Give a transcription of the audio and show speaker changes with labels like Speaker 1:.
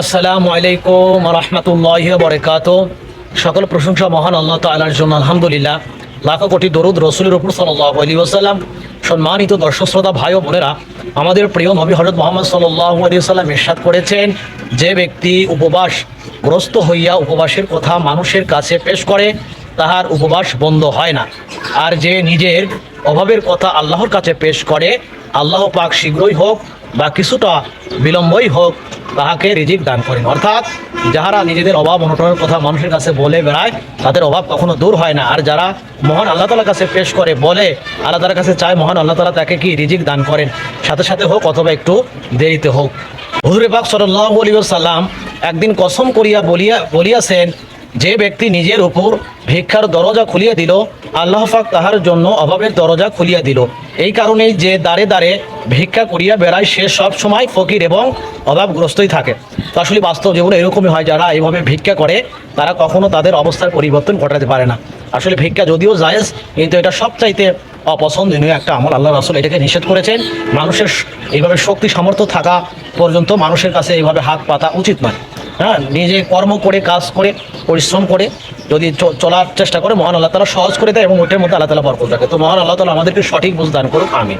Speaker 1: আসসালামু আলাইকুম রহমতুল্লাহ বরকাত সকল প্রশংসা মহান আল্লাহ তালার জন্য, আলহামদুলিল্লাহ। লাখো কোটি দরুদ রসুলের উপর সাল্লাহ আলী ওসাল্লাম সম্মানিত দর্শক, শ্রোতা, ভাই ও বোনেরা, আমাদের প্রিয় নবী হজরত মোহাম্মদ সাল্লাহ আলী সাল্লাম ইরশাদ করেছেন, যে ব্যক্তি উপবাস, গ্রস্ত হইয়া উপবাসের কথা মানুষের কাছে পেশ করে তাহার উপবাস বন্ধ হয় না। আর যে নিজের অভাবের কথা আল্লাহর কাছে পেশ করে, আল্লাহ পাক শীঘ্রই হোক বা কিছুটা বিলম্বই হোক, তাহাকে রিজিক দান করেন। অর্থাৎ যাহারা নিজেদের অভাব অনটনের কথা মানুষের কাছে বলে বেড়ায়, তাদের অভাব কখনো দূর হয় না। আর যারা মহান আল্লাহ তালার কাছে পেশ করে, বলে আল্লাহ তালার কাছে চায়, মহান আল্লাহ তালা তাকে কি রিজিক দান করেন? সাথে সাথে হোক অথবা একটু দেরিতে হোক। হুজুরে পাক সাল্লাহ আলী সাল্লাম একদিন কসম করিয়া বলিয়া বলিয়াছেন যে ব্যক্তি নিজের উপর ভিক্ষার দরজা খুলিয়া দিল, আল্লাহ পাক তাহার জন্য অভাবের দরজা খুলিয়া দিল। এই কারণেই যে দাঁড়ে দাঁড়ে ভিক্ষা করিয়া বেড়ায়, সে সব সময় ফকির এবং অভাবগ্রস্তই থাকে। তো আসলে বাস্তব জীবনে এরকমই হয়, যারা এইভাবে ভিক্ষা করে, তারা কখনো তাদের অবস্থার পরিবর্তন ঘটাতে পারে না। আসলে ভিক্ষা যদিও জায়েজ, কিন্তু এটা সবচাইতে অপছন্দনীয় একটা আমল। আল্লাহ রাসুল এটাকে নিষেধ করেছেন, মানুষের এইভাবে শক্তি সামর্থ্য থাকা পর্যন্ত মানুষের কাছে এইভাবে হাত পাতা উচিত নয়। হ্যাঁ নিজে কর্ম করে, কাজ করে, পরিশ্রম করে, যদি চলার চেষ্টা করে, মহান আল্লাহ তালা সহজ করে দেয় এবং ওইটার মধ্যে আল্লাহ তালা বরকত রাখে তো মহান আল্লাহ তালা আমাদেরকে সঠিক বুঝ দান করুক আমি